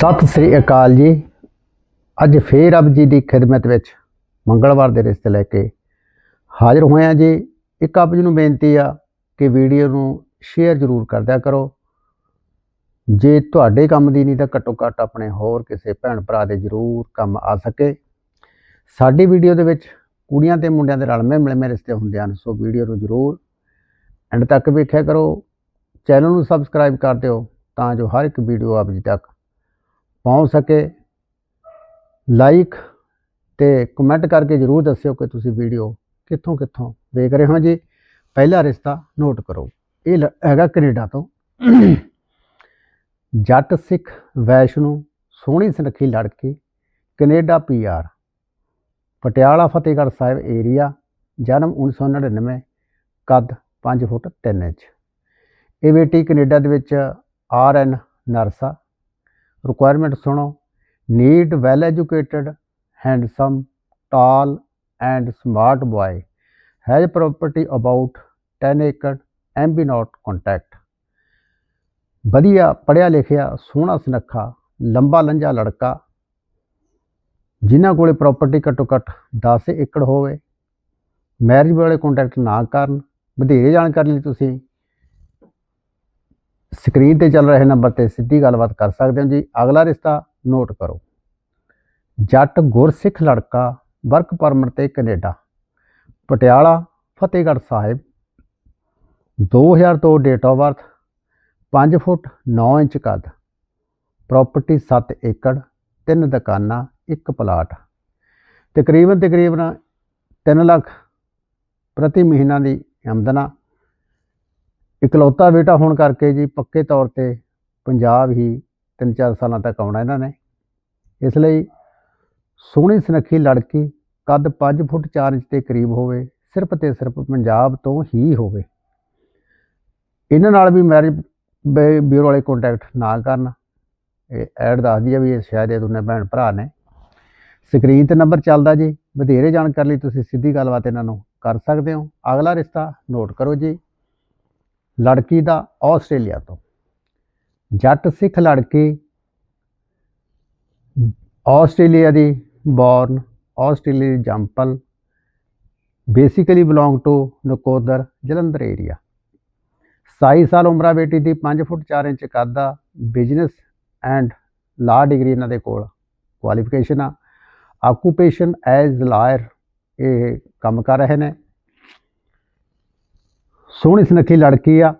ਸਤਿ ਸ੍ਰੀ ਅਕਾਲ ਜੀ। ਅੱਜ ਫੇਰ ਆਪ ਜੀ ਦੀ ਖਿਦਮਤ ਵਿੱਚ ਮੰਗਲਵਾਰ ਦੇ ਰਿਸ਼ਤੇ ਲੈ ਕੇ ਹਾਜ਼ਰ ਹੋਏ ਹਾਂ ਜੀ। ਇੱਕ ਆਪ ਜੀ ਨੂੰ ਬੇਨਤੀ ਆ ਕਿ ਵੀਡੀਓ ਨੂੰ ਸ਼ੇਅਰ ਜ਼ਰੂਰ ਕਰਦਿਆ ਕਰੋ। ਜੇ ਤੁਹਾਡੇ ਕੰਮ ਦੀ ਨਹੀਂ ਤਾਂ ਘੱਟੋ ਘੱਟ ਆਪਣੇ ਹੋਰ ਕਿਸੇ ਭੈਣ ਭਰਾ ਦੇ ਜ਼ਰੂਰ ਕੰਮ ਆ ਸਕੇ। ਸਾਡੀ ਵੀਡੀਓ ਦੇ ਵਿੱਚ ਕੁੜੀਆਂ ਤੇ ਮੁੰਡਿਆਂ ਦੇ ਰਲਵੇਂ ਮਿਲਵੇਂ ਰਿਸ਼ਤੇ ਹੁੰਦੇ ਹਨ, ਸੋ ਵੀਡੀਓ ਨੂੰ ਜ਼ਰੂਰ ਐਂਡ ਤੱਕ ਵੇਖਿਆ ਕਰੋ। ਚੈਨਲ ਨੂੰ ਸਬਸਕ੍ਰਾਈਬ ਕਰ ਦਿਓ ਤਾਂ ਜੋ ਹਰ ਇੱਕ ਵੀਡੀਓ ਆਪ ਜੀ ਤੱਕ ਪਹੁੰਚ ਸਕੇ। ਲਾਈਕ ਤੇ ਕਮੈਂਟ ਕਰਕੇ ਜਰੂਰ ਦੱਸਿਓ ਕਿ ਤੁਸੀਂ ਵੀਡੀਓ ਕਿੱਥੋਂ ਕਿੱਥੋਂ ਵੇਖ ਰਹੇ ਹੋ ਜੀ। ਪਹਿਲਾ ਰਿਸ਼ਤਾ ਨੋਟ ਕਰੋ, ਇਹ ਲ- ਹੈਗਾ ਕੈਨੇਡਾ ਤੋਂ। ਜੱਟ ਸਿੱਖ ਵੈਸ਼ਨੂ, ਸੋਹਣੀ ਸੁਨੱਖੀ ਲੜਕੀ, Canada PR Patiala Fatehgarh Sahib area ਜਨਮ 1999 ਕੱਦ 5 ਫੁੱਟ 3 ਇੰਚ। ਇਹ ਬੇਟੀ ਕੈਨੇਡਾ ਦੇ ਵਿੱਚ ਆਰ ਐਨ ਨਰਸਾ ਰਿਕੁਆਇਰਮੈਂਟ ਸੁਣੋ need well educated handsome tall and smart boy has property about 10 acre and B not contact ਵਧੀਆ ਪੜਿਆ ਲਿਖਿਆ ਸੋਹਣਾ ਸੁਨੱਖਾ ਲੰਬਾ ਲੰਜਾ ਲੜਕਾ ਜਿਨ੍ਹਾਂ ਕੋਲੇ ਪ੍ਰਾਪਰਟੀ ਘੱਟੋ ਘੱਟ 10 ਏਕੜ ਹੋਵੇ ਮੈਰਿਜ ਵਾਲੇ ਕੰਟੈਕਟ ਨਾ ਕਰਨ ਵਧੇਰੇ ਜਾਣਕਾਰੀ ਲਈ ਤੁਸੀਂ ਸਕਰੀਨ ਤੇ ਚੱਲ ਰਹੇ ਨੰਬਰ ਤੇ ਸਿੱਧੀ ਗੱਲਬਾਤ ਕਰ ਸਕਦੇ ਹੋ ਜੀ। ਅਗਲਾ ਰਿਸ਼ਤਾ ਨੋਟ ਕਰੋ। ਜੱਟ ਗੁਰਸਿੱਖ ਲੜਕਾ ਵਰਕ ਪਰਮਿਟ ਤੇ Canada. Patiala, Fatehgarh Sahib. 2002 date of birth 5 foot 9 inch ਕੱਦ। ਪ੍ਰਾਪਰਟੀ 7 ਏਕੜ, ਤਿੰਨ ਦੁਕਾਨਾਂ, ਇੱਕ ਪਲਾਟ। ਤਕਰੀਬਨ ਤਕਰੀਬਨ 3 ਲੱਖ ਪ੍ਰਤੀ ਮਹੀਨਾ ਦੀ ਆਮਦਨਾ ਇਕਲੌਤਾ ਬੇਟਾ ਹੋਣ ਕਰਕੇ ਜੀ ਪੱਕੇ ਤੌਰ ਤੇ ਪੰਜਾਬ ਹੀ 3-4 ਸਾਲਾਂ ਤੱਕ ਆਉਣਾ ਇਹਨਾਂ ਨੇ। ਇਸ ਲਈ ਸੋਹਣੀ ਸੁਨੱਖੀ ਲੜਕੀ ਕੱਦ 5 ਫੁੱਟ 4 ਇੰਚ ਦੇ ਕਰੀਬ ਹੋਵੇ, ਸਿਰਫ ਤੇ ਸਿਰਫ ਪੰਜਾਬ ਤੋਂ ਹੀ ਹੋਵੇ। ਇਹਨਾਂ ਨਾਲ ਵੀ ਮੈਰਿਜ ਬਿਊਰੋ ਵਾਲੇ ਕੰਟੈਕਟ ਨਾ ਕਰਨ। ਇਹ ਐਡ ਦੱਸਦੀ ਆ ਵੀ ਇਹ ਸ਼ਾਇਦ ਇਹ ਦੋਨੇ ਭੈਣ ਭਰਾ ਨੇ। ਸਕਰੀਨ ਤੇ ਨੰਬਰ ਚੱਲਦਾ ਜੀ। ਵਧੇਰੇ ਜਾਣਕਾਰੀ ਲਈ ਤੁਸੀਂ ਸਿੱਧੀ ਗੱਲਬਾਤ ਇਹਨਾਂ ਨੂੰ ਕਰ ਸਕਦੇ ਹੋ। ਅਗਲਾ ਰਿਸ਼ਤਾ ਨੋਟ ਕਰੋ ਜੀ। ਲੜਕੀ ਦਾ ਆਸਟ੍ਰੇਲੀਆ ਤੋਂ। ਜੱਟ ਸਿੱਖ ਲੜਕੀ ਆਸਟ੍ਰੇਲੀਆ ਦੀ ਬੌਰਨ ਆਸਟ੍ਰੇਲੀਆ ਦੀ ਜੰਪਲ basically belong to Nakodar Jalandhar area 27 ਸਾਲ ਉਮਰਾ ਬੇਟੀ ਦੀ 5 ਫੁੱਟ 4 ਇੰਚ ਕੱਦ ਦਾ ਬਿਜ਼ਨਸ ਐਂਡ ਲਾ ਡਿਗਰੀ ਇਹਨਾਂ ਦੇ ਕੋਲ ਕੁਆਲੀਫਿਕੇਸ਼ਨ ਆ। ਆਕੂਪੇਸ਼ਨ ਐਜ਼ ਲਾਇਰ ਇਹ ਕੰਮ ਕਰ ਰਹੇ ਨੇ। ਸੋਹਣੀ ਸੁਨੱਖੀ ਲੜਕੀ ਆ।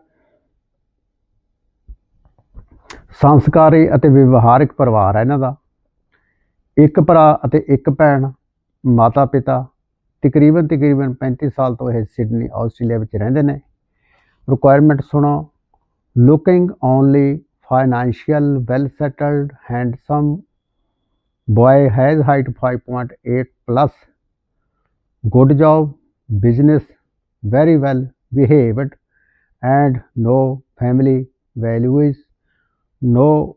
ਸੰਸਕਾਰੀ ਅਤੇ ਵਿਵਹਾਰਿਕ ਪਰਿਵਾਰ ਹੈ ਇਹਨਾਂ ਦਾ। ਇੱਕ ਭਰਾ ਅਤੇ ਇੱਕ ਭੈਣ ਮਾਤਾ ਪਿਤਾ ਤਕਰੀਬਨ ਤਕਰੀਬਨ 35 ਸਾਲ ਤੋਂ ਇਹ ਸਿਡਨੀ, ਆਸਟ੍ਰੇਲੀਆ ਵਿੱਚ ਰਹਿੰਦੇ ਨੇ। ਰਿਕੁਆਇਰਮੈਂਟ ਸੁਣੋ। Looking only financial well settled handsome boy has height 5.8 plus good job, business very well behaved and no family values, no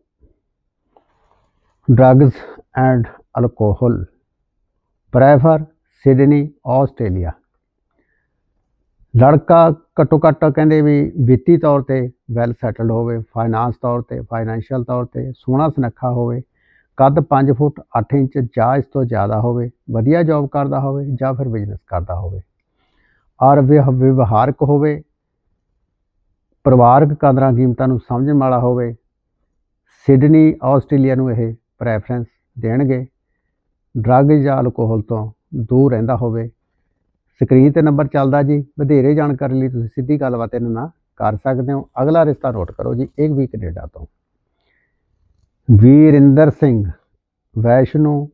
drugs and alcohol. Prefer Sydney Australia ਲੜਕਾ ਘੱਟੋ ਘੱਟ ਕਹਿੰਦੇ ਵੀ ਵਿੱਤੀ ਤੌਰ ਤੇ ਵੈਲ ਸੈਟਲਡ ਹੋਵੇ ਫਾਈਨਾਂਸ ਤੌਰ ਤੇ ਫਾਈਨੈਂਸ਼ੀਅਲ ਤੌਰ ਤੇ, ਸੋਹਣਾ ਸੁਨੱਖਾ ਹੋਵੇ, ਕੱਦ 5 ਫੁੱਟ 8 ਇੰਚ ਜਾਂ ਇਸ ਤੋਂ ਜ਼ਿਆਦਾ ਹੋਵੇ, ਵਧੀਆ ਜੌਬ ਕਰਦਾ ਹੋਵੇ ਜਾਂ ਫਿਰ ਬਿਜ਼ਨਸ ਕਰਦਾ ਹੋਵੇ। ਔਰ ਵਿਵਹਾਰਕ ਹੋਵੇ, ਪਰਿਵਾਰਕ ਕਦਰਾਂ ਕੀਮਤਾਂ ਨੂੰ ਸਮਝਣ ਵਾਲਾ ਹੋਵੇ, ਸਿਡਨੀ, ਆਸਟ੍ਰੇਲੀਆ ਨੂੰ ਇਹ ਪ੍ਰੈਫਰੈਂਸ ਦੇਣਗੇ। ਡਰੱਗ ਜਾਂ ਅਲਕੋਹਲ ਤੋਂ ਦੂਰ ਰਹਿੰਦਾ ਹੋਵੇ। ਸਕਰੀਨ ਤੇ ਨੰਬਰ ਚੱਲਦਾ ਜੀ। ਵਧੇਰੇ ਜਾਣਕਾਰੀ ਲਈ ਤੁਸੀਂ ਸਿੱਧੀ ਗੱਲਬਾਤ ਇਹਨਾਂ ਨਾਲ ਕਰ ਸਕਦੇ ਹੋ। ਅਗਲਾ ਰਿਸ਼ਤਾ ਨੋਟ ਕਰੋ ਜੀ ਇੱਕ ਵੀ ਕੈਨੇਡਾ ਤੋਂ। ਵੀਰਿੰਦਰ ਸਿੰਘ, ਵੈਸ਼ਨੂ,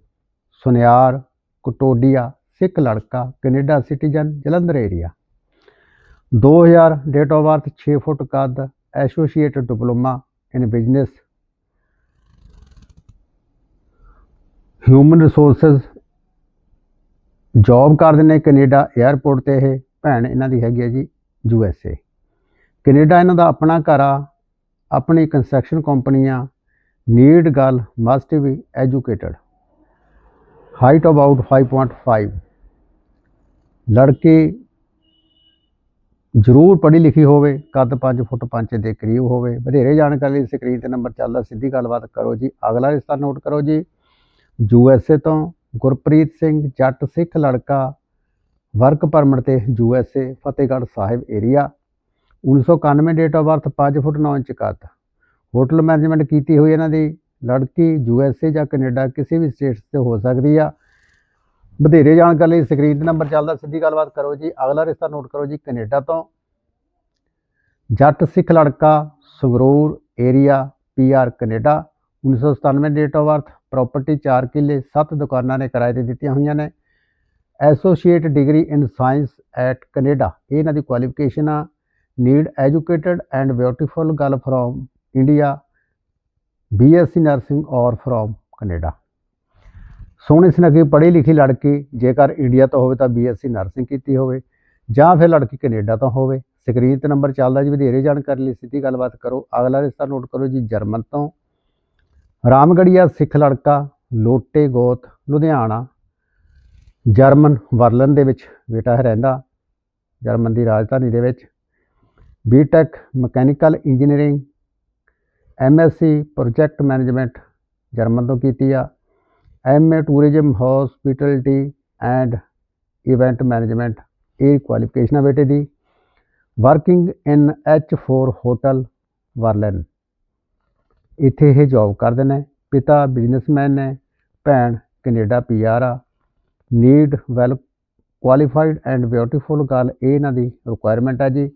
ਸੁਨਿਆਰ, ਕਟੋਡੀਆ ਸਿੱਖ ਲੜਕਾ, Canada citizen, Jalandhar area 2000 date of birth 6 foot ਕੱਦ associate diploma in business human resources job ਕਰਦੇ ਨੇ ਕੈਨੇਡਾ 에ਅਰਪੋਰਟ ਤੇ ਇਹ ਭੈਣ ਇਹਨਾਂ ਦੀ ਹੈਗੀ ਹੈ ਜੀ ਯੂ ਐਸ ਏ ਕੈਨੇਡਾ ਇਹਨਾਂ ਦਾ ਆਪਣਾ ਘਰ ਆ, ਆਪਣੀ ਕੰਸਟਰਕਸ਼ਨ ਕੰਪਨੀਆਂ need girl, must be educated height about 5.5 ਲੜਕੀ ਜ਼ਰੂਰ ਪੜ੍ਹੀ ਲਿਖੀ ਹੋਵੇ, ਕੱਦ 5 ਫੁੱਟ 5 ਦੇ ਕਰੀਬ ਹੋਵੇ। ਵਧੇਰੇ ਜਾਣਕਾਰੀ ਲਈ ਸਕਰੀਨ ਤੇ ਨੰਬਰ ਚੱਲਦਾ, ਸਿੱਧੀ ਗੱਲਬਾਤ ਕਰੋ ਜੀ। ਅਗਲਾ ਰਿਸ਼ਤਾ ਨੋਟ ਕਰੋ ਜੀ। ਯੂ ਐਸ ਏ ਤੋਂ ਗੁਰਪ੍ਰੀਤ ਸਿੰਘ, ਜੱਟ ਸਿੱਖ ਲੜਕਾ, ਵਰਕ ਪਰਮਿਟ ਤੇ U S A, Fatehgarh Sahib area 1991 date of birth 5 foot 9 inch ਕੱਦ। ਹੋਟਲ ਮੈਨੇਜਮੈਂਟ ਕੀਤੀ ਹੋਈ ਇਹਨਾਂ ਦੀ। ਲੜਕੀ ਯੂ ਐਸ ਏ ਜਾਂ ਕੈਨੇਡਾ ਕਿਸੇ ਵੀ ਸਟੇਟਸ ਤੇ ਹੋ ਸਕਦੀ ਆ। ਵਧੇਰੇ ਜਾਣਕਾਰੀ ਲਈ ਸਕਰੀਨ ਤੇ ਨੰਬਰ ਚੱਲਦਾ, ਸਿੱਧੀ ਗੱਲਬਾਤ ਕਰੋ ਜੀ। ਅਗਲਾ ਰਿਸ਼ਤਾ ਨੋਟ ਕਰੋ ਜੀ ਕੈਨੇਡਾ ਤੋਂ। ਜੱਟ ਸਿੱਖ ਲੜਕਾ, Sangrur area PR Canada. 1997 date of birth property 4 ਕਿੱਲੇ 7 ਦੁਕਾਨਾਂ ਨੇ ਕਿਰਾਏ ਤੇ ਦਿੱਤੀਆਂ ਹੋਈਆਂ ਨੇ। Associate degree in science at Canada ਇਹ ਇਹਨਾਂ ਦੀ ਕੁਆਲੀਫਿਕੇਸ਼ਨ ਆ। Need educated and beautiful girl from India BSc nursing or from Canada ਸੋਹਣੀ ਸੁਨੱਖੀ ਪੜ੍ਹੀ ਲਿਖੀ ਲੜਕੀ ਜੇਕਰ ਇੰਡੀਆ ਤੋਂ ਹੋਵੇ ਤਾਂ ਬੀਐਸਸੀ ਨਰਸਿੰਗ ਕੀਤੀ ਹੋਵੇ ਜਾਂ ਫਿਰ ਲੜਕੀ ਕੈਨੇਡਾ ਤੋਂ ਹੋਵੇ। ਸਕਰੀਨ ਤੇ ਨੰਬਰ ਚੱਲਦਾ ਜੀ, ਵਧੇਰੇ ਜਾਣਕਾਰੀ ਲਈ ਸਿੱਧੀ ਗੱਲਬਾਤ ਕਰੋ। ਅਗਲਾ ਰਿਸ਼ਤਾ ਨੋਟ ਕਰੋ ਜੀ, ਜਰਮਨ ਤੋਂ। ਰਾਮਗੜੀਆ ਸਿੱਖ ਲੜਕਾ ਲੋਟੇ ਗੋਤ, ਲੁਧਿਆਣਾ। ਜਰਮਨ ਵਰਲਨ ਦੇ ਵਿੱਚ ਬੇਟਾ ਹੈ, ਰਹਿੰਦਾ ਜਰਮਨ ਦੀ ਰਾਜਧਾਨੀ ਦੇ ਵਿੱਚ। BTech mechanical engineering MSc project management German ਤੋਂ ਕੀਤੀ ਆ। MA tourism hospitality and event management ਇਹ ਕੁਆਲੀਫਿਕੇਸ਼ਨ ਆ ਬੇਟੇ ਦੀ। ਵਰਕਿੰਗ ਇਨ H4 ਹੋਟਲ ਵਰਲਨ ਇੱਥੇ ਇਹ ਜੌਬ ਕਰਦੇ ਨੇ। ਪਿਤਾ ਬਿਜ਼ਨਸਮੈਨ ਨੇ, ਭੈਣ ਕੈਨੇਡਾ ਪੀਆਰ ਆ। Need well qualified and beautiful girl ਇਹ ਇਹਨਾਂ ਦੀ ਰਿਕੁਆਇਰਮੈਂਟ ਆ ਜੀ।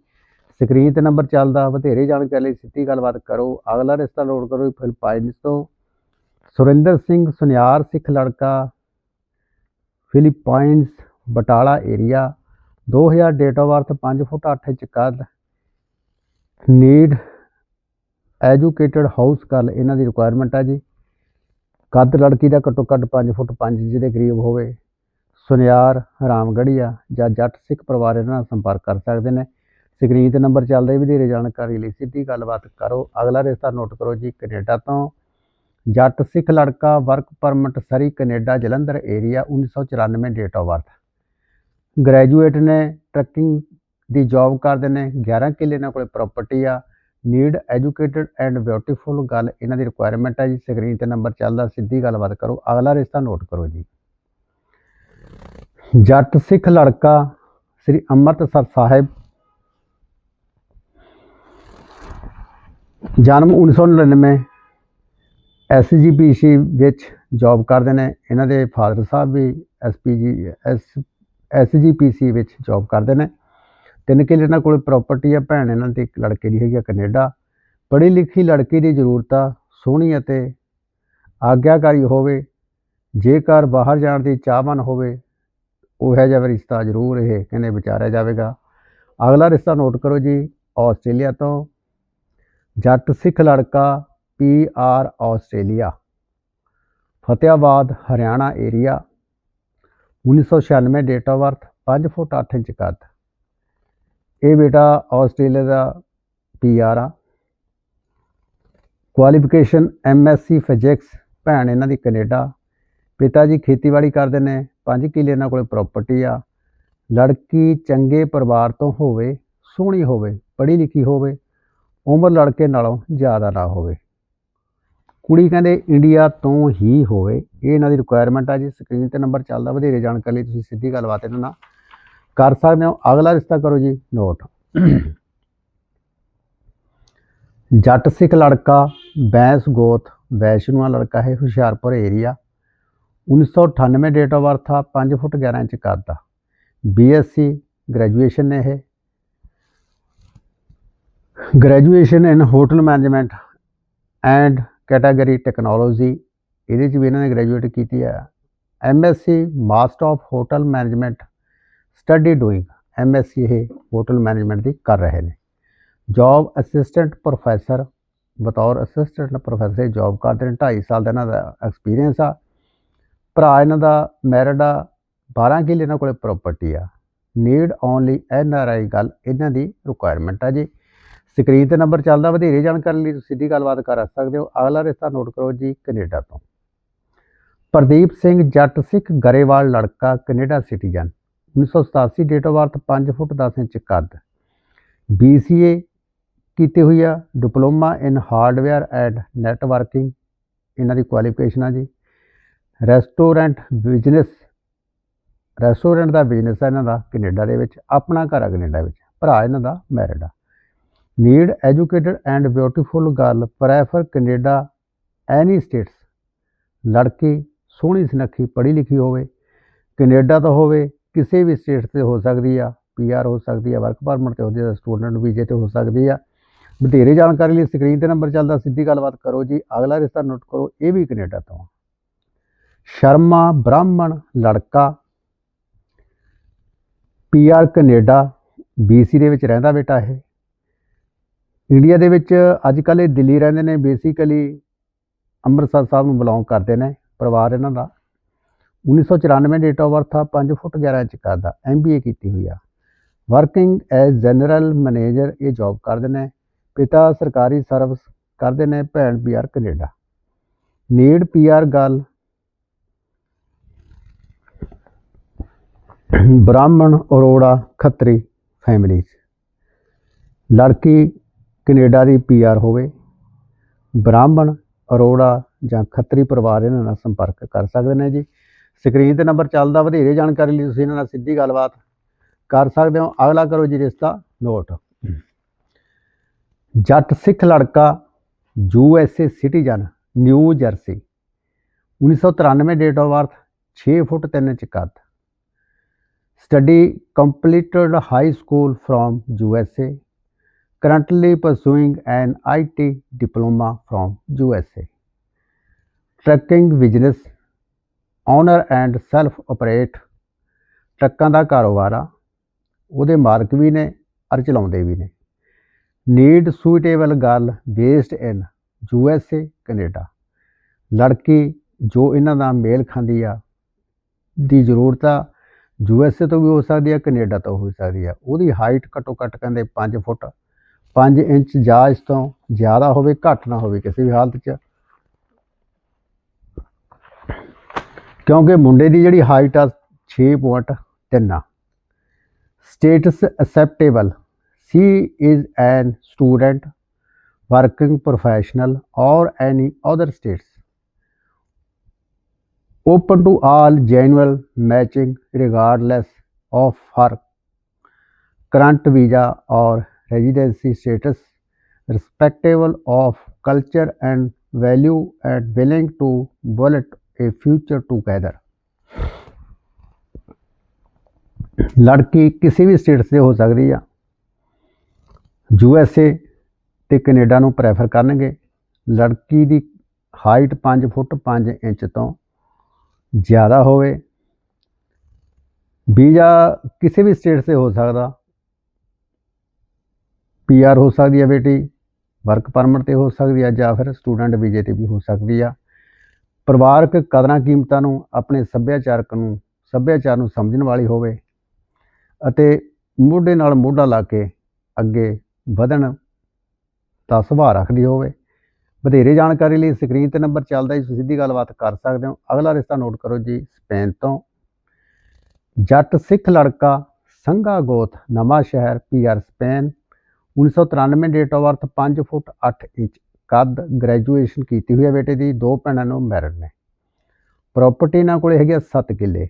ਸਕਰੀਨ ਤੇ ਨੰਬਰ ਚੱਲਦਾ, ਵਧੇਰੇ ਜਾਣਕਾਰੀ ਲਈ ਸਿੱਧੀ ਗੱਲਬਾਤ ਕਰੋ। ਅਗਲਾ ਰਿਸ਼ਤਾ ਲੋਡ ਕਰੋ ਫਿਲਪਾਈਨਸ ਤੋਂ। ਸੁਰਿੰਦਰ ਸਿੰਘ ਸੁਨਿਆਰ ਸਿੱਖ ਲੜਕਾ, Philippines Batala area 2000 date of birth 5 foot 8 inch ਕੱਦ ਨੀਡ ਐਜੂਕੇਟਡ ਹਾਊਸ ਗੱਲ ਇਹਨਾਂ ਦੀ ਰਿਕੁਆਇਰਮੈਂਟ ਹੈ ਜੀ। ਕੱਦ ਲੜਕੀ ਦਾ ਘੱਟੋ ਘੱਟ 5 ਫੁੱਟ 5 ਇੰਚ ਦੇ ਕਰੀਬ ਹੋਵੇ। ਸੁਨਿਆਰ ਰਾਮਗੜੀਆ ਜਾਂ ਜੱਟ ਸਿੱਖ ਪਰਿਵਾਰ ਇਹਨਾਂ ਨਾਲ ਸੰਪਰਕ ਕਰ ਸਕਦੇ ਨੇ। ਸਕਰੀਨ ਤੇ ਨੰਬਰ ਚੱਲਦਾ ਹੈ ਵਧੇਰੇ ਜਾਣਕਾਰੀ ਲਈ ਸਿੱਧੀ ਗੱਲਬਾਤ ਕਰੋ। ਅਗਲਾ ਰਿਸ਼ਤਾ ਨੋਟ ਕਰੋ ਜੀ ਕੈਨੇਡਾ ਤੋਂ। ਜੱਟ ਸਿੱਖ ਲੜਕਾ work permit Surrey Canada Jalandhar area 1994 date of birth graduate ਨੇ ਟਰੱਕਿੰਗ ਦੀ ਜੌਬ ਕਰਦੇ ਨੇ 11 ਕਿੱਲੇ ਨਾਲ ਕੋਲੇ ਪ੍ਰਾਪਰਟੀ ਆ। ਨੀਡ ਐਜੂਕੇਟਡ ਐਂਡ ਬਿਊਟੀਫੁਲ ਗੱਲ ਇਹਨਾਂ ਦੀ ਰਿਕੁਆਇਰਮੈਂਟ ਹੈ ਜੀ ਸਕਰੀਨ ਤੇ ਨੰਬਰ ਚੱਲਦਾ, ਸਿੱਧੀ ਗੱਲਬਾਤ ਕਰੋ। ਅਗਲਾ ਰਿਸ਼ਤਾ ਨੋਟ ਕਰੋ ਜੀ। ਜੱਟ ਸਿੱਖ ਲੜਕਾ ਸ੍ਰੀ ਅੰਮ੍ਰਿਤਸਰ ਸਾਹਿਬ। ਜਨਮ 1999 ਐਸਜੀਪੀਸੀ ਵਿੱਚ ਜੌਬ ਕਰਦੇ ਨੇ। ਇਹਨਾਂ ਦੇ ਫਾਦਰ ਸਾਹਿਬ ਵੀ ਐਸਪੀਜੀ ਐਸ ਐਸਜੀਪੀਸੀ ਵਿੱਚ ਜੌਬ ਕਰਦੇ ਨੇ। ਤਿੰਨ ਕਿੱਲੇ ਇਹਨਾਂ ਕੋਲ ਪ੍ਰਾਪਰਟੀ ਆ ਭੈਣ, ਇਹਨਾਂ ਦੀ ਇੱਕ ਲੜਕੇ ਦੀ ਹੈਗੀ ਆ ਕੈਨੇਡਾ। ਪੜ੍ਹੀ ਲਿਖੀ ਲੜਕੀ ਦੀ ਜ਼ਰੂਰਤ ਆ ਸੋਹਣੀ ਅਤੇ ਆਗਿਆਕਾਰੀ ਹੋਵੇ ਜੇਕਰ ਬਾਹਰ ਜਾਣ ਦੀ ਚਾਹਵਾਨ ਹੋਵੇ, ਉਹ ਹੈ ਜਿਹਾ ਰਿਸ਼ਤਾ ਜ਼ਰੂਰ ਇਹ ਕਹਿੰਦੇ ਵਿਚਾਰਿਆ ਜਾਵੇਗਾ। ਅਗਲਾ ਰਿਸ਼ਤਾ ਨੋਟ ਕਰੋ ਜੀ, ਆਸਟ੍ਰੇਲੀਆ ਤੋਂ। ਜੱਟ ਸਿੱਖ ਲੜਕਾ P R Australia, Fatehabad, Haryana area 1996 date of birth 5 foot 8 inch ਕੱਦ। ਇਹ ਬੇਟਾ ਆਸਟ੍ਰੇਲੀਆ ਦਾ ਪੀ ਆਰ ਆ। ਕੁਆਲੀਫਿਕੇਸ਼ਨ ਐਮਐਸਸੀ ਫਿਜ਼ਿਕਸ ਭੈਣ ਇਹਨਾਂ ਦੀ ਕੈਨੇਡਾ। ਪਿਤਾ ਜੀ ਖੇਤੀਬਾੜੀ ਕਰਦੇ ਨੇ 5 ਕਿੱਲੇ ਇਹਨਾਂ ਕੋਲੇ ਪ੍ਰਾਪਰਟੀ ਆ। ਲੜਕੀ ਚੰਗੇ ਪਰਿਵਾਰ ਤੋਂ ਹੋਵੇ, ਸੋਹਣੀ ਹੋਵੇ, ਪੜ੍ਹੀ ਲਿਖੀ ਹੋਵੇ, ਉਮਰ ਲੜਕੇ ਨਾਲੋਂ ਜ਼ਿਆਦਾ ਨਾ ਹੋਵੇ। ਕੁੜੀ ਕਹਿੰਦੇ ਇੰਡੀਆ ਤੋਂ ਹੀ ਹੋਵੇ, ਇਹ ਇਹਨਾਂ ਦੀ ਰਿਕੁਆਇਰਮੈਂਟ ਆ ਜੀ ਸਕਰੀਨ ਤੇ ਨੰਬਰ ਚੱਲਦਾ, ਵਧੇਰੇ ਜਾਣਕਾਰੀ ਲਈ ਤੁਸੀਂ ਸਿੱਧੀ ਗੱਲਬਾਤ ਇਹਨਾਂ ਨਾਲ ਕਰ ਸਕਦੇ ਹੋ। ਅਗਲਾ ਰਿਸ਼ਤਾ ਕਰੋ ਜੀ, ਨੋਟ। ਜੱਟ ਸਿੱਖ ਲੜਕਾ, ਬੈਂਸ ਗੋਤ ਵੈਸ਼ਨੂਆ ਲੜਕਾ ਹੈ, Hoshiarpur area 1998 date of birth ਆ 5 ਫੁੱਟ 11 ਇੰਚ ਕੱਦ ਦਾ ਬੀਐਸਸੀ ਗ੍ਰੈਜੂਏਸ਼ਨ ਨੇ ਇਹ। Graduation in hotel management and category technology ਇਹਦੇ 'ਚ ਵੀ ਇਹਨਾਂ ਨੇ ਗ੍ਰੈਜੂਏਟ ਕੀਤੀ ਹੈ MSc master of hotel management study doing MSc ਇਹ ਹੋਟਲ ਮੈਨੇਜਮੈਂਟ ਦੀ ਕਰ ਰਹੇ ਨੇ। ਜੌਬ ਅਸਿਸਟੈਂਟ ਪ੍ਰੋਫੈਸਰ ਬਤੌਰ ਅਸਿਸਟੈਂਟ ਪ੍ਰੋਫੈਸਰ ਜੌਬ ਕਰਦੇ ਨੇ। 2.5 ਸਾਲ ਦਾ ਇਹਨਾਂ ਦਾ ਐਕਸਪੀਰੀਅੰਸ ਆ। ਭਰਾ ਇਹਨਾਂ ਦਾ ਮੈਰਿਡ ਆ। 12 ਕਿੱਲੇ ਇਹਨਾਂ ਕੋਲੇ ਪ੍ਰਾਪਰਟੀ ਆ। Need only N R I girl ਇਹਨਾਂ ਦੀ ਰਿਕੁਆਇਰਮੈਂਟ ਆ ਜੀ। ਸਕਰੀਨ ਤੇ ਨੰਬਰ ਚੱਲਦਾ, ਵਧੇਰੇ ਜਾਣਕਾਰੀ ਲਈ ਤੁਸੀਂ ਸਿੱਧੀ ਗੱਲਬਾਤ ਕਰ ਸਕਦੇ ਹੋ। ਅਗਲਾ ਰਿਸ਼ਤਾ ਨੋਟ ਕਰੋ ਜੀ, ਕੈਨੇਡਾ ਤੋਂ। ਪ੍ਰਦੀਪ ਸਿੰਘ ਜੱਟ ਸਿੱਖ ਗਰੇਵਾਲ, ਲੜਕਾ, Canada citizen. 1987 date of birth 5 foot 10 inch ਕੱਦ। BCA ਕੀਤੀ ਹੋਈ ਆ, diploma in hardware and networking ਇਹਨਾਂ ਦੀ ਕੁਆਲੀਫਿਕੇਸ਼ਨ ਆ ਜੀ। ਰੈਸਟੋਰੈਂਟ ਬਿਜ਼ਨਸ ਰੈਸਟੋਰੈਂਟ ਦਾ ਬਿਜ਼ਨਸ ਆ ਇਹਨਾਂ ਦਾ, ਕੈਨੇਡਾ ਦੇ ਵਿੱਚ। ਆਪਣਾ ਘਰ ਆ ਕੈਨੇਡਾ ਵਿੱਚ। ਭਰਾ ਇਹਨਾਂ ਦਾ ਮੈਰਿਡ ਆ। Need educated and beautiful girl prefer Canada any status. ਲੜਕੀ ਸੋਹਣੀ ਸੁਨੱਖੀ ਪੜ੍ਹੀ ਲਿਖੀ ਹੋਵੇ, ਕੈਨੇਡਾ ਤੋਂ ਹੋਵੇ, ਕਿਸੇ ਵੀ ਸਟੇਟ ਤੇ ਹੋ ਸਕਦੀ ਆ ਪੀਆਰ ਹੋ ਸਕਦੀ ਆ, ਵਰਕ ਪਰਮਿਟ ਤੇ ਹੋ ਉਹਦੇ ਸਟੂਡੈਂਟ ਵੀਜ਼ੇ ਤੇ ਹੋ ਸਕਦੀ ਆ। ਵਧੇਰੇ ਜਾਣਕਾਰੀ ਲਈ ਸਕਰੀਨ ਤੇ ਨੰਬਰ ਚੱਲਦਾ, ਸਿੱਧੀ ਗੱਲਬਾਤ ਕਰੋ ਜੀ, ਅਗਲਾ ਰਿਸ਼ਤਾ ਨੋਟ ਕਰੋ, ਇਹ ਵੀ ਕੈਨੇਡਾ ਤੋਂ ਆ। ਸ਼ਰਮਾ ਬ੍ਰਾਹਮਣ ਲੜਕਾ ਪੀਆਰ ਕੈਨੇਡਾ ਬੀਸੀ ਦੇ ਵਿੱਚ ਰਹਿੰਦਾ ਬੇਟਾ ਇਹ। ਇੰਡੀਆ ਦੇ ਵਿੱਚ ਅੱਜ ਕੱਲ੍ਹ ਇਹ ਦਿੱਲੀ ਰਹਿੰਦੇ ਨੇ ਬੇਸਿਕਲੀ ਅੰਮ੍ਰਿਤਸਰ ਸਾਹਿਬ ਨੂੰ ਬਿਲੋਂਗ ਕਰਦੇ ਨੇ, ਪਰਿਵਾਰ ਇਹਨਾਂ ਦਾ। 1994 ਡੇਟ ਆਫ ਬਰਥ ਆ 5 ਫੁੱਟ 11 ਇੰਚ ਕਰਦਾ ਐਮਬੀਏ ਕੀਤੀ ਹੋਈ ਆ। ਵਰਕਿੰਗ ਐਜ਼ ਜਨਰਲ ਮੈਨੇਜਰ ਇਹ ਜੌਬ ਕਰਦੇ ਨੇ, ਪਿਤਾ ਸਰਕਾਰੀ ਸਰਵਿਸ ਕਰਦੇ ਨੇ, ਭੈਣ PR Canada need PR girl. ਬ੍ਰਾਹਮਣ ਅਰੋੜਾ ਖੱਤਰੀ ਫੈਮਿਲੀ 'ਚ। ਲੜਕੀ ਕੈਨੇਡਾ ਦੀ ਪੀਆਰ ਹੋਵੇ, ਬ੍ਰਾਹਮਣ, ਅਰੋੜਾ ਜਾਂ ਖੱਤਰੀ ਪਰਿਵਾਰ ਇਹਨਾਂ ਨਾਲ ਸੰਪਰਕ ਕਰ ਸਕਦੇ ਨੇ ਜੀ। ਸਕਰੀਨ ਤੇ ਨੰਬਰ ਚੱਲਦਾ, ਵਧੇਰੇ ਜਾਣਕਾਰੀ ਲਈ ਤੁਸੀਂ ਇਹਨਾਂ ਨਾਲ ਸਿੱਧੀ ਗੱਲਬਾਤ ਕਰ ਸਕਦੇ ਹੋ। ਅਗਲਾ ਕਰੋ ਜੀ ਰਿਸ਼ਤਾ ਨੋਟ। ਜੱਟ ਸਿੱਖ ਲੜਕਾ U S A citizen, New Jersey. 1993 date of birth 6 foot 3 inch ਕੱਦ। Study completed high school from U S A. Currently pursuing an IT diploma from USA. Trucking business, owner and self operate ਟਰੱਕਾਂ ਦਾ ਕਾਰੋਬਾਰ ਆ। ਉਹਦੇ ਮਾਲਕ ਵੀ ਨੇ ਅਰ ਚਲਾਉਂਦੇ ਵੀ ਨੇ। Need suitable girl based in U S A Canada ਲੜਕੀ ਜੋ ਇਹਨਾਂ ਦਾ ਮੇਲ ਖਾਂਦੀ ਆ, ਦੀ ਜ਼ਰੂਰਤ ਆ ਯੂ ਐਸ ਏ ਤੋਂ ਵੀ ਹੋ ਸਕਦੀ ਆ ਕੈਨੇਡਾ ਤੋਂ ਹੋ ਸਕਦੀ ਆ। ਉਹਦੀ ਹਾਈਟ ਘੱਟੋ ਘੱਟ ਕਹਿੰਦੇ 5 ਫੁੱਟ। 5 ਇੰਚ ਜਾਂ ਇਸ ਤੋਂ ਜ਼ਿਆਦਾ ਹੋਵੇ, ਘੱਟ ਨਾ ਹੋਵੇ ਕਿਸੇ ਵੀ ਹਾਲਤ 'ਚ। ਕਿਉਂਕਿ ਮੁੰਡੇ ਦੀ ਜਿਹੜੀ ਹਾਈਟ ਆ 6.3 ਆ। Status acceptable she is an student working professional or any other status open to all genuine matching regardless of her current visa or residency status respectable of culture and value and willing to build a future together ਲੜਕੀ ਕਿਸੇ ਵੀ state ਦੇ ਹੋ ਸਕਦੀ ਆ U S ਏ ਤੇ Canada ਨੂੰ prefer ਕਰਨਗੇ ਲੜਕੀ ਦੀ ਹਾਈਟ 5 ਫੁੱਟ 5 ਇੰਚ ਤੋਂ ਜ਼ਿਆਦਾ ਹੋਵੇ ਵੀਜ਼ਾ ਕਿਸੇ ਵੀ ਸਟੇਟ ਸੇ ਹੋ ਸਕਦਾ ਪੀਆਰ ਹੋ ਸਕਦੀ ਹੈ ਬੇਟੀ ਵਰਕ ਪਰਮਿਟ ਤੇ ਹੋ ਸਕਦੀ ਹੈ ਜਾਂ ਫਿਰ ਸਟੂਡੈਂਟ ਵੀਜ਼ੇ ਤੇ ਵੀ ਹੋ ਸਕਦੀ ਆ। ਪਰਿਵਾਰਕ ਕਦਰਾਂ ਕੀਮਤਾਂ ਨੂੰ ਆਪਣੇ ਸੱਭਿਆਚਾਰਕ ਨੂੰ, ਸੱਭਿਆਚਾਰ ਨੂੰ ਸਮਝਣ ਵਾਲੀ ਹੋਵੇ ਅਤੇ ਮੋਢੇ ਨਾਲ ਮੋਢਾ ਲਾ ਕੇ ਅੱਗੇ ਵਧਣ ਦਾ ਸੁਭਾਅ ਰੱਖਦੀ ਹੋਵੇ। ਵਧੇਰੇ ਜਾਣਕਾਰੀ ਲਈ ਸਕਰੀਨ ਤੇ ਨੰਬਰ ਚੱਲਦਾ ਜੀ, ਤੁਸੀਂ ਸਿੱਧੀ ਗੱਲਬਾਤ ਕਰ ਸਕਦੇ ਹੋ। ਅਗਲਾ ਰਿਸ਼ਤਾ ਨੋਟ ਕਰੋ ਜੀ, ਸਪੇਨ ਤੋਂ। ਜੱਟ ਸਿੱਖ ਲੜਕਾ ਸੰਘਾ ਗੋਤ Nawanshahr PR Spain. 1993 date of birth 5 foot 8 inch. ਕੱਦ ਗ੍ਰੈਜੂਏਸ਼ਨ ਕੀਤੀ ਹੋਈ ਹੈ ਬੇਟੇ ਦੀ, ਦੋ ਭੈਣਾਂ ਨੂੰ ਮੈਰਿਡ ਨੇ। ਪ੍ਰਾਪਰਟੀ ਇਹਨਾਂ ਕੋਲੇ ਹੈਗੀ 7 ਕਿੱਲੇ।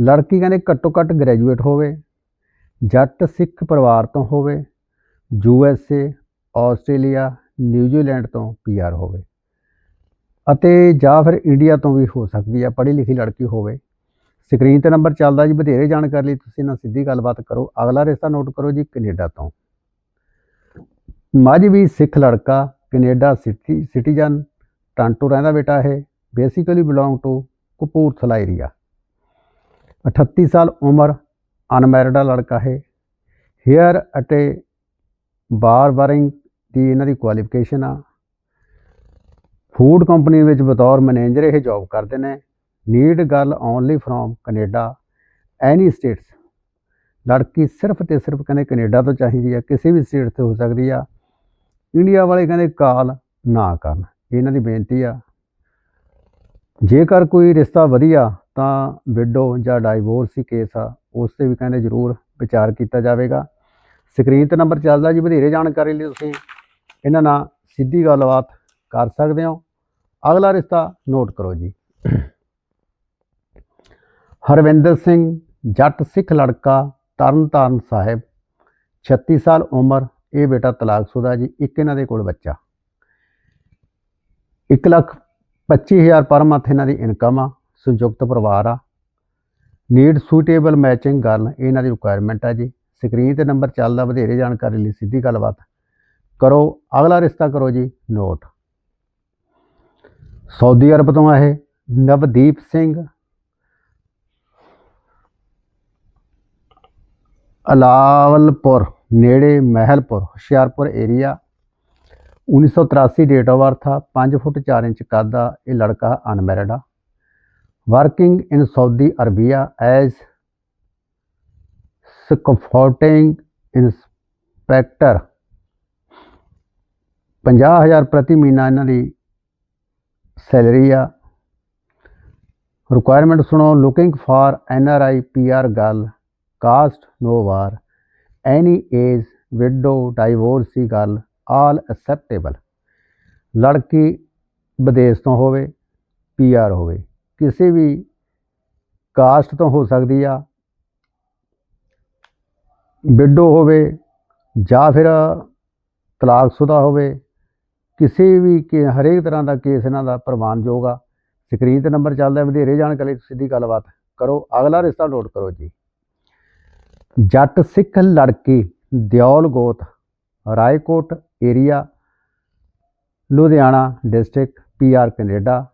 ਲੜਕੀ ਕਹਿੰਦੇ ਘੱਟੋ ਘੱਟ ਗ੍ਰੈਜੂਏਟ ਹੋਵੇ, ਜੱਟ ਸਿੱਖ ਪਰਿਵਾਰ ਤੋਂ ਹੋਵੇ U S A Australia New Zealand ਤੋਂ ਪੀਆਰ ਹੋਵੇ। ਅਤੇ ਜਾਂ ਫਿਰ ਇੰਡੀਆ ਤੋਂ ਵੀ ਹੋ ਸਕਦੀ ਹੈ ਪੜ੍ਹੀ ਲਿਖੀ ਲੜਕੀ ਹੋਵੇ। ਸਕਰੀਨ ਤੇ ਨੰਬਰ ਚੱਲਦਾ ਜੀ ਵਧੇਰੇ ਜਾਣਕਾਰੀ ਲਈ ਤੁਸੀਂ ਨਾਲ ਸਿੱਧੀ ਗੱਲਬਾਤ ਕਰੋ। ਅਗਲਾ ਰਿਸ਼ਤਾ ਨੋਟ ਕਰੋ ਜੀ ਕੈਨੇਡਾ ਤੋਂ। ਮਾਝਵੀ ਸਿੱਖ ਲੜਕਾ ਕੈਨੇਡਾ ਸਿਟੀ, ਸਿਟੀਜ਼ਨ, ਟਾਂਟੋ ਰਹਿੰਦਾ ਬੇਟਾ ਇਹ, basically belong to Kapurthala area. 38 ਸਾਲ ਉਮਰ, ਅਨਮੈਰਿਡ ਲੜਕਾ ਹੈ ਹੇਅਰ ਅਤੇ ਬਾਰ ਬਾਰਿੰਗ ਦੀ ਇਹਨਾਂ ਦੀ ਕੁਆਲੀਫਿਕੇਸ਼ਨ ਆ। ਫੂਡ ਕੰਪਨੀ ਵਿੱਚ ਬਤੌਰ ਮੈਨੇਜਰ ਇਹ ਜੌਬ ਕਰਦੇ ਨੇ। Need girl only from Canada, any status. ਲੜਕੀ ਸਿਰਫ ਤੇ ਸਿਰਫ ਕਹਿੰਦੇ ਕੈਨੇਡਾ ਤੋਂ ਚਾਹੀਦੀ ਆ, ਕਿਸੇ ਵੀ ਸਟੇਟ ਤੋਂ ਹੋ ਸਕਦੀ ਆ। ਇੰਡੀਆ ਵਾਲੇ ਕਹਿੰਦੇ ਕਾਲ ਨਾ ਕਰਨ। ਇਹਨਾਂ ਦੀ ਬੇਨਤੀ ਆ। ਜੇਕਰ ਕੋਈ ਰਿਸ਼ਤਾ ਵਧੀਆ, ਤਾਂ ਵਿਡੋ ਜਾਂ ਡਾਈਵੋਰਸ ਹੀ ਕੇਸ ਆ, ਉਸ ਤੇ ਵੀ ਕਹਿੰਦੇ ਜ਼ਰੂਰ ਵਿਚਾਰ ਕੀਤਾ ਜਾਵੇਗਾ। ਸਕਰੀਨ ਤੇ ਨੰਬਰ ਚੱਲਦਾ ਜੀ, ਵਧੇਰੇ ਜਾਣਕਾਰੀ ਲਈ ਤੁਸੀਂ ਇਹਨਾਂ ਨਾਲ ਸਿੱਧੀ ਗੱਲਬਾਤ ਕਰ ਸਕਦੇ ਹੋ। ਅਗਲਾ ਰਿਸ਼ਤਾ ਨੋਟ ਕਰੋ ਜੀ। ਹਰਵਿੰਦਰ ਸਿੰਘ ਜੱਟ ਸਿੱਖ ਲੜਕਾ ਤਰਨਤਾਰਨ ਸਾਹਿਬ 36 ਸਾਲ ਉਮਰ ਇਹ ਬੇਟਾ ਤਲਾਕਸ਼ੁਦਾ ਜੀ, ਇੱਕ ਇਹਨਾਂ ਦੇ ਕੋਲ ਬੱਚਾ। 1 ਲੱਖ 25000 ਪਰ ਮੰਥ ਇਹਨਾਂ ਦੀ ਇਨਕਮ ਆ, ਸੰਯੁਕਤ ਪਰਿਵਾਰ ਆ। ਨੀਡ ਸੂਟੇਬਲ ਮੈਚਿੰਗ ਗਰਲ ਇਹਨਾਂ ਦੀ ਰਿਕੁਆਇਰਮੈਂਟ ਆ ਜੀ। ਸਕਰੀਨ ਤੇ ਨੰਬਰ ਚੱਲਦਾ, ਵਧੇਰੇ ਜਾਣਕਾਰੀ ਲਈ ਸਿੱਧੀ ਗੱਲਬਾਤ ਕਰੋ। ਅਗਲਾ ਰਿਸ਼ਤਾ ਕਰੋ ਜੀ, ਨੋਟ। ਸਾਊਦੀ ਅਰਬ ਤੋਂ ਆ ਇਹ ਨਵਦੀਪ ਸਿੰਘ। ਅਲਾਵਲਪੁਰ। ਨੇੜੇ Mahilpur, Hoshiarpur area 1983 date of birth ਆ 5 ਫੁੱਟ 4 ਇੰਚ ਕੱਦ ਆ, ਇਹ ਲੜਕਾ ਅਨਮੈਰਿਡ ਆ। Working in Saudi Arabia as scaffolding inspector 50000 ਪ੍ਰਤੀ ਮਹੀਨਾ ਇਹਨਾਂ ਦੀ ਸੈਲਰੀ ਆ। ਰਿਕੁਆਇਰਮੈਂਟ ਸੁਣੋ looking for N R I P R girl caste no bar. Any age widow widow, divorcee, girl, all acceptable. ਲੜਕੀ ਵਿਦੇਸ਼ ਤੋਂ ਹੋਵੇ ਪੀਆਰ ਹੋਵੇ, ਕਿਸੇ ਵੀ ਕਾਸਟ ਤੋਂ ਹੋ ਸਕਦੀ ਆ। ਵਿਡੋ ਹੋਵੇ ਜਾਂ ਫਿਰ ਤਲਾਕਸ਼ੁਦਾ ਹੋਵੇ, ਕਿਸੇ ਵੀ ਕੇ ਹਰੇਕ ਤਰ੍ਹਾਂ ਦਾ ਕੇਸ ਇਹਨਾਂ ਦਾ ਪ੍ਰਵਾਨਯੋਗ ਆ। ਸਕਰੀਨ ਤੇ ਨੰਬਰ ਚੱਲਦਾ, ਵਧੇਰੇ ਜਾਣਕਾਰੀ, ਸਿੱਧੀ ਗੱਲਬਾਤ ਕਰੋ। ਅਗਲਾ ਰਿਸ਼ਤਾ ਨੋਟ ਕਰੋ ਜੀ। ਜੱਟ ਸਿੱਖ ਲੜਕੀ ਦਿਓਲ ਗੋਤ, Raikot area, Ludhiana district PR Canada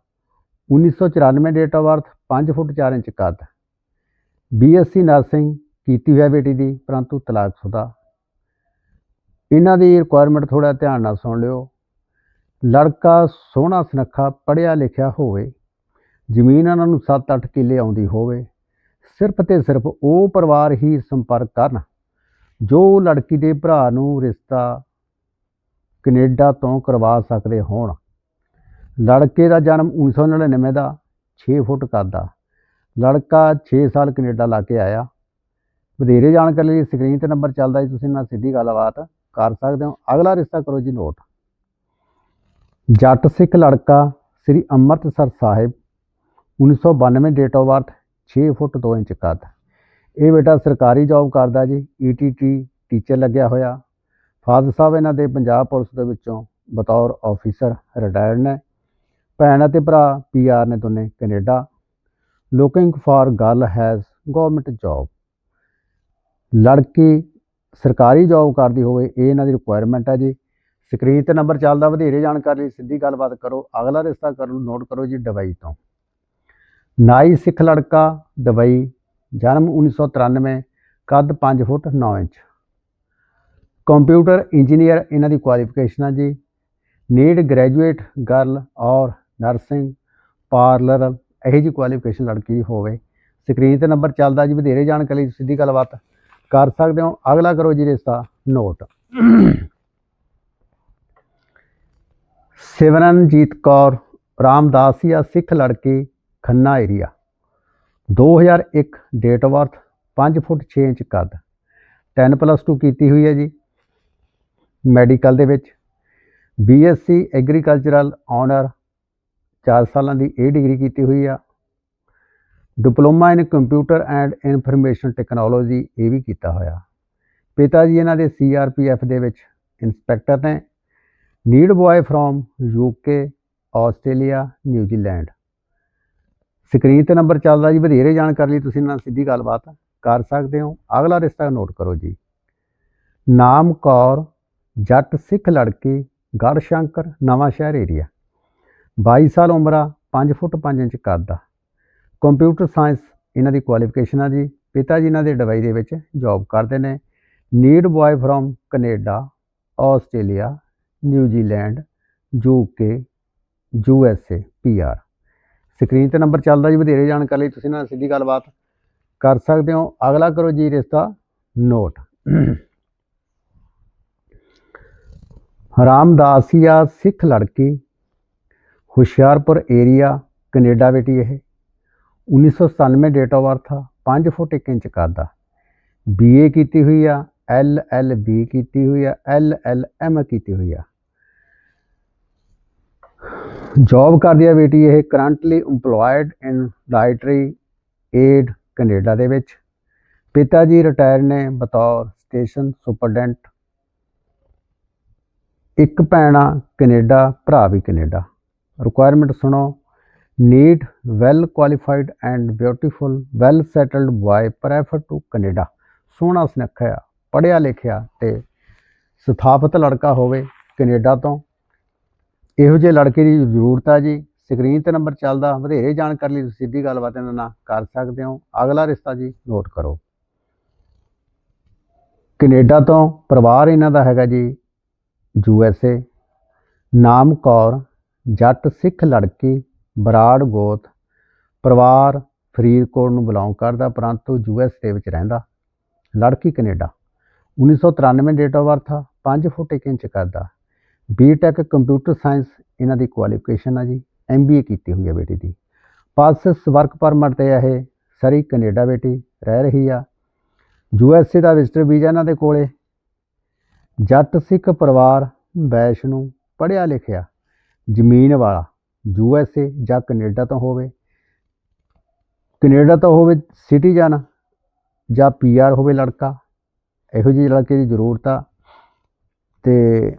1994 date of birth 5 foot 4 inch ਕੱਦ। ਬੀਐਸਸੀ ਨਰਸਿੰਗ ਕੀਤੀ ਹੋਇਆ ਬੇਟੀ ਦੀ, ਪਰੰਤੂ ਤਲਾਕਸ਼ੁਦਾ ਇਹਨਾਂ ਦੀ ਰਿਕੁਆਇਰਮੈਂਟ ਥੋੜਾ ਧਿਆਨ ਨਾਲ ਸੁਣ ਲਿਓ। ਲੜਕਾ ਸੋਹਣਾ ਸੁਨੱਖਾ, ਪੜ੍ਹਿਆ ਲਿਖਿਆ ਹੋਵੇ। ਜ਼ਮੀਨ ਇਹਨਾਂ ਨੂੰ 7-8 ਕਿੱਲੇ ਆਉਂਦੀ ਹੋਵੇ। ਸਿਰਫ ਤੇ ਸਿਰਫ ਉਹ ਪਰਿਵਾਰ ਹੀ ਸੰਪਰਕ ਕਰਨ, ਜੋ ਲੜਕੀ ਦੇ ਭਰਾ ਨੂੰ ਰਿਸ਼ਤਾ ਕੈਨੇਡਾ ਤੋਂ ਕਰਵਾ ਸਕਦੇ ਹੋਣ। ਲੜਕੇ ਦਾ ਜਨਮ 1999 ਦਾ 6 ਫੁੱਟ ਕੱਦ ਦਾ। ਲੜਕਾ 6 ਸਾਲ ਕੈਨੇਡਾ ਲਾ ਕੇ ਆਇਆ। ਵਧੇਰੇ ਜਾਣਕਾਰੀ ਲਈ ਸਕਰੀਨ ਤੇ ਨੰਬਰ ਚੱਲਦਾ ਜੀ ਤੁਸੀਂ ਨਾਲ ਸਿੱਧੀ ਗੱਲਬਾਤ ਕਰ ਸਕਦੇ ਹੋ। ਅਗਲਾ ਰਿਸ਼ਤਾ ਕਰੋ ਜੀ ਨੋਟ। ਜੱਟ ਸਿੱਖ ਲੜਕਾ Shri Amritsar Sahib 1992 date of birth 6 foot 2 inch ਕੱਦ। ਇਹ ਬੇਟਾ ਸਰਕਾਰੀ ਜੌਬ ਕਰਦਾ ਜੀ ਈਟੀਟੀ ਟੀਚਰ ਲੱਗਿਆ ਹੋਇਆ। ਫਾਦਰ ਸਾਹਿਬ ਇਹਨਾਂ ਦੇ ਪੰਜਾਬ ਪੁਲਿਸ ਦੇ ਵਿੱਚੋਂ ਬਤੌਰ ਆਫੀਸਰ ਰਿਟਾਇਰਡ ਨੇ। ਭੈਣ ਅਤੇ ਭਰਾ ਪੀਆਰ ਨੇ ਦੋਨੇ Canada. Looking for girl has government job ਲੜਕੀ ਸਰਕਾਰੀ ਜੌਬ ਕਰਦੀ ਹੋਵੇ, ਇਹ ਇਹਨਾਂ ਦੀ ਰਿਕੁਆਇਰਮੈਂਟ ਹੈ ਜੀ। ਸਕਰੀਨ ਤੇ ਨੰਬਰ ਚੱਲਦਾ, ਵਧੇਰੇ ਜਾਣਕਾਰੀ ਲਈ ਸਿੱਧੀ ਗੱਲਬਾਤ ਕਰੋ। ਅਗਲਾ ਰਿਸ਼ਤਾ ਕਰੋ ਨੋਟ ਕਰੋ ਜੀ ਦੁਬਈ ਤੋਂ। ਨਾਈ ਸਿੱਖ ਲੜਕਾ, ਦੁਬਈ, ਜਨਮ 1993 ਕੱਦ 5 ਫੁੱਟ 9 ਇੰਚ। ਕੰਪਿਊਟਰ ਇੰਜੀਨੀਅਰ, ਇਹਨਾਂ ਦੀ ਕੁਆਲੀਫਿਕੇਸ਼ਨ ਆ ਜੀ। Need graduate girl or nursing parlour ਇਹੋ ਜੀ ਕੁਆਲੀਫਿਕੇਸ਼ਨ ਲੜਕੀ ਦੀ ਹੋਵੇ। ਸਕਰੀਨ ਤੇ ਨੰਬਰ ਚੱਲਦਾ ਜੀ, ਵਧੇਰੇ ਜਾਣਕਾਰੀ ਸਿੱਧੀ ਗੱਲਬਾਤ ਕਰ ਸਕਦੇ ਹੋ। ਅਗਲਾ ਕਰੋ ਜੀ ਰਿਸ਼ਤਾ ਨੋਟ ਸਿਮਰਨਜੀਤ ਕੌਰ ਰਾਮਦਾਸੀਆ ਸਿੱਖ ਲੜਕੀ Khanna area. 2001 date of birth 5 foot 6 inch ਕੱਦ। 10 ਪਲੱਸ 2 ਕੀਤੀ ਹੋਈ ਹੈ ਜੀ। ਮੈਡੀਕਲ ਦੇ ਵਿੱਚ। ਬੀਐਸਸੀ ਐਗਰੀਕਲਚਰਲ ਆਨਰ 4 ਸਾਲਾਂ ਦੀ ਇਹ ਡਿਗਰੀ ਕੀਤੀ ਹੋਈ ਆ। Diploma in computer and information technology ਇਹ ਵੀ ਕੀਤਾ ਹੋਇਆ। ਪਿਤਾ ਜੀ ਇਹਨਾਂ ਦੇ ਸੀਆਰਪੀਐਫ ਦੇ ਵਿੱਚ ਇੰਸਪੈਕਟਰ ਨੇ। Need boy from UK Australia, New Zealand. Screen ਤੇ ਨੰਬਰ ਚੱਲਦਾ ਜੀ, ਵਧੇਰੇ ਜਾਣਕਾਰੀ ਲਈ ਤੁਸੀਂ ਨਾਲ ਸਿੱਧੀ ਗੱਲਬਾਤ ਕਰ ਸਕਦੇ ਹੋ। ਅਗਲਾ ਰਿਸ਼ਤਾ ਨੋਟ ਕਰੋ ਜੀ। ਨਾਮ ਕੌਰ, ਜੱਟ ਸਿੱਖ ਲੜਕੀ ਗੜਸ਼ੰਕਰ ਨਵਾਂ ਸ਼ਹਿਰ ਏਰੀਆ 22 ਸਾਲ ਉਮਰਾ ਆ 5 ਫੁੱਟ 5 ਇੰਚ ਕੱਦ ਦਾ ਕੰਪਿਊਟਰ ਸਾਇੰਸ ਇਹਨਾਂ ਦੀ ਕੁਆਲੀਫਿਕੇਸ਼ਨ ਆ ਜੀ। ਪਿਤਾ ਜੀ ਇਹਨਾਂ ਦੇ ਡਵਾਈ ਦੇ ਵਿੱਚ ਜੌਬ ਕਰਦੇ ਨੇ। Need boy from Canada Australia New Zealand UK USA PR screen ਤੇ ਨੰਬਰ ਚੱਲਦਾ ਜੀ, ਵਧੇਰੇ ਜਾਣਕਾਰੀ ਲਈ ਤੁਸੀਂ ਨਾਲ ਸਿੱਧੀ ਗੱਲਬਾਤ ਕਰ ਸਕਦੇ ਹੋ। ਅਗਲਾ ਕਰੋ ਜੀ ਰਿਸ਼ਤਾ ਨੋਟ। ਰਾਮਦਾਸੀਆ ਸਿੱਖ ਲੜਕੀ, ਹੁਸ਼ਿਆਰਪੁਰ ਏਰੀਆ, ਕੈਨੇਡਾ ਬੇਟੀ ਇਹ। 1997 ਡੇਟ ਆਫ ਬਰਥ ਆ 5 ਫੁੱਟ 1 ਇੰਚ ਕਰਦਾ ਆ। ਬੀਏ ਕੀਤੀ ਹੋਈ ਆ ਐਲ ਐਲ ਬੀ ਕੀਤੀ ਹੋਈ ਆ ਐਲ ਐਲ ਐਮ ਕੀਤੀ ਹੋਈ ਆ। ਜੌਬ ਕਰਦੀ ਆ ਬੇਟੀ ਇਹ currently EMPLOYED in dietary aid Canada ਦੇ ਵਿੱਚ। ਪਿਤਾ ਜੀ ਰਿਟਾਇਰ ਨੇ ਬਤੌਰ ਸਟੇਸ਼ਨ ਸੁਪਰਡੈਂਟ ਇੱਕ ਭੈਣ ਆ ਕੈਨੇਡਾ, ਭਰਾ ਵੀ ਕੈਨੇਡਾ। ਰਿਕੁਆਇਰਮੈਂਟ ਸੁਣੋ। Need well qualified and beautiful well settled boy prefer to Canada. ਸੋਹਣਾ ਸੁਨੱਖਾ ਪੜ੍ਹਿਆ ਲਿਖਿਆ ਤੇ ਸਥਾਪਿਤ ਲੜਕਾ ਹੋਵੇ ਕੈਨੇਡਾ ਤੋਂ। ਇਹੋ ਜਿਹੇ ਲੜਕੇ ਦੀ ਜ਼ਰੂਰਤ ਆ ਜੀ। ਸਕਰੀਨ ਤੇ ਨੰਬਰ ਚੱਲਦਾ, ਵਧੇਰੇ ਜਾਣਕਾਰੀ ਲਈ ਤੁਸੀਂ ਸਿੱਧੀ ਗੱਲਬਾਤ ਇਹਨਾਂ ਨਾਲ ਕਰ ਸਕਦੇ ਹੋ। ਅਗਲਾ ਰਿਸ਼ਤਾ ਜੀ ਨੋਟ ਕਰੋ। ਕੈਨੇਡਾ ਤੋਂ ਪਰਿਵਾਰ ਇਹਨਾਂ ਦਾ ਹੈਗਾ ਜੀ ਯੂ ਐਸ ਏ। ਨਾਮ ਕੌਰ, ਜੱਟ ਸਿੱਖ ਲੜਕੀ, ਬਰਾੜ ਗੋਤ। ਪਰਿਵਾਰ ਫਰੀਦਕੋਟ ਨੂੰ ਬਿਲੋਂਗ ਕਰਦਾ, ਪਰੰਤੂ ਯੂ ਐਸ ਏ ਵਿੱਚ ਰਹਿੰਦਾ। ਲੜਕੀ ਕੈਨੇਡਾ। 1993 ਡੇਟ ਆਫ ਬਰਥ ਆ 5 ਫੁੱਟ 1 ਇੰਚ ਕਰਦਾ। ਬੀਟੈਕ ਕੰਪਿਊਟਰ ਸਾਇੰਸ ਇਹਨਾਂ ਦੀ ਕੁਆਲੀਫਿਕੇਸ਼ਨ ਆ ਜੀ ਐਮਬੀਏ ਕੀਤੀ ਹੋਈ ਆ ਬੇਟੀ ਦੀ। ਪਾਸਸ ਵਰਕ ਪਰਮਿਟ ਤੇ ਆ ਇਹ, ਸਰੀ ਕੈਨੇਡਾ ਬੇਟੀ, ਰਹਿ ਰਹੀ ਆ। ਯੂ ਐਸ ਏ ਦਾ ਵਿਜ਼ਟਰ ਵੀਜ਼ਾ ਇਹਨਾਂ ਦੇ ਕੋਲੇ। ਜੱਟ ਸਿੱਖ ਪਰਿਵਾਰ, ਵੈਸ਼ਨੂੰ, ਪੜ੍ਹਿਆ ਲਿਖਿਆ, ਜ਼ਮੀਨ ਵਾਲਾ ਯੂ ਐਸ ਏ ਜਾਂ ਕੈਨੇਡਾ ਤੋਂ ਹੋਵੇ। ਕੈਨੇਡਾ ਤੋਂ ਹੋਵੇ ਸਿਟੀਜ਼ਨ ਜਾਂ ਪੀਆਰ ਹੋਵੇ ਲੜਕਾ, ਇਹੋ ਜਿਹੇ ਲੜਕੇ ਦੀ ਜ਼ਰੂਰਤ ਆ। ਤੇ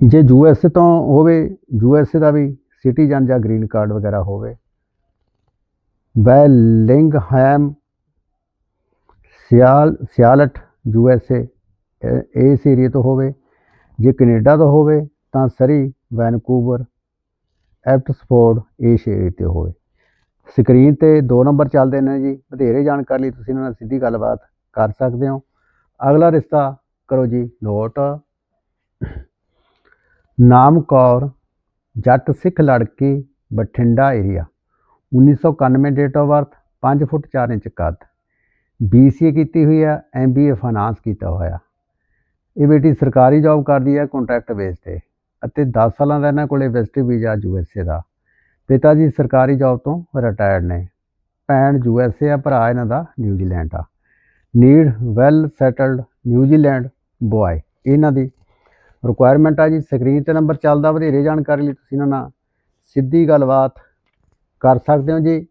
ਜੇ ਯੂ ਐਸ ਏ ਤੋਂ ਹੋਵੇ, ਯੂ ਐਸ ਏ ਦਾ ਵੀ ਸਿਟੀਜ਼ਨ ਜਾਂ ਗ੍ਰੀਨ ਕਾਰਡ ਵਗੈਰਾ ਹੋਵੇ। ਬੈਲਿੰਗਹੈਮ, ਸਿਆਲ, ਸਿਆਲਟ, ਯੂ ਐਸ ਏ ਇਸ ਏਰੀਏ ਤੋਂ ਹੋਵੇ। ਜੇ ਕੈਨੇਡਾ ਤੋਂ ਹੋਵੇ, ਤਾਂ ਸਰੀ, ਵੈਨਕੂਵਰ ਐਪਟਸਫੋਰਡ ਇਸ ਏਰੀਏ ਤੇ ਹੋਵੇ। ਸਕਰੀਨ ਤੇ ਦੋ ਨੰਬਰ ਚੱਲਦੇ ਨੇ ਜੀ। ਵਧੇਰੇ ਜਾਣਕਾਰੀ ਲਈ ਤੁਸੀਂ ਇਹਨਾਂ ਨਾਲ ਸਿੱਧੀ ਗੱਲਬਾਤ ਕਰ ਸਕਦੇ ਹੋ। ਅਗਲਾ ਰਿਸ਼ਤਾ ਕਰੋ ਜੀ, ਨੋਟ। ਨਾਮ ਕੌਰ, ਜੱਟ ਸਿੱਖ ਲੜਕੀ, Bathinda area 1991 date of birth 5 foot 4 inch ਕੱਦ। ਬੀਸੀਏ ਕੀਤੀ ਹੋਈ ਆ ਐਮਬੀਏ ਫਾਈਨਾਂਸ ਕੀਤਾ ਹੋਇਆ। ਇਹ ਬੇਟੀ ਸਰਕਾਰੀ ਜੌਬ ਕਰਦੀ ਹੈ ਕੰਟਰੈਕਟ ਬੇਸ ਤੇ। ਅਤੇ 10 ਸਾਲਾਂ ਦਾ ਇਹਨਾਂ ਕੋਲੇ ਵਿਜ਼ਟਰ ਵੀਜ਼ਾ ਯੂਐਸਏ ਦਾ। ਪਿਤਾ ਜੀ ਸਰਕਾਰੀ ਜੌਬ ਤੋਂ ਰਿਟਾਇਰਡ ਨੇ। ਭੈਣ ਯੂਐਸਏ ਆ, ਭਰਾ ਇਹਨਾਂ ਦਾ ਨਿਊਜ਼ੀਲੈਂਡ ਆ। Need well settled New Zealand boy ਇਹਨਾਂ ਦੀ ਰਿਕੁਆਇਰਮੈਂਟ ਆ ਜੀ ਸਕਰੀਨ ਤੇ ਨੰਬਰ ਚੱਲਦਾ, ਵਧੇਰੇ ਜਾਣਕਾਰੀ ਲਈ ਤੁਸੀਂ ਇਹਨਾਂ ਨਾਲ ਸਿੱਧੀ ਗੱਲਬਾਤ ਕਰ ਸਕਦੇ ਹੋ ਜੀ।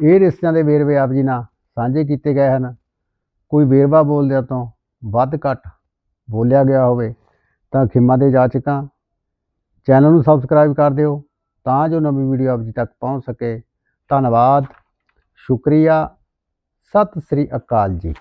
ਇਹ ਰਿਸ਼ਤਿਆਂ ਦੇ ਵੇਰਵੇ ਆਪ ਜੀ ਨਾਲ ਸਾਂਝੇ ਕੀਤੇ ਗਏ ਹਨ। ਕੋਈ ਵੇਰਵਾ ਬੋਲਦਿਆਂ ਤੋਂ ਵੱਧ ਘੱਟ ਬੋਲਿਆ ਗਿਆ ਹੋਵੇ ਤਾਂ ਖਿਮਾ ਦੇ ਜਾਚਕਾਂ ਚੈਨਲ ਨੂੰ ਸਬਸਕ੍ਰਾਈਬ ਕਰ ਦਿਓ ਤਾਂ ਜੋ ਨਵੀਂ ਵੀਡੀਓ ਆਪ ਜੀ ਤੱਕ ਪਹੁੰਚ ਸਕੇ। ਧੰਨਵਾਦ। ਸ਼ੁਕਰੀਆ। ਸਤਿ ਸ੍ਰੀ ਅਕਾਲ ਜੀ।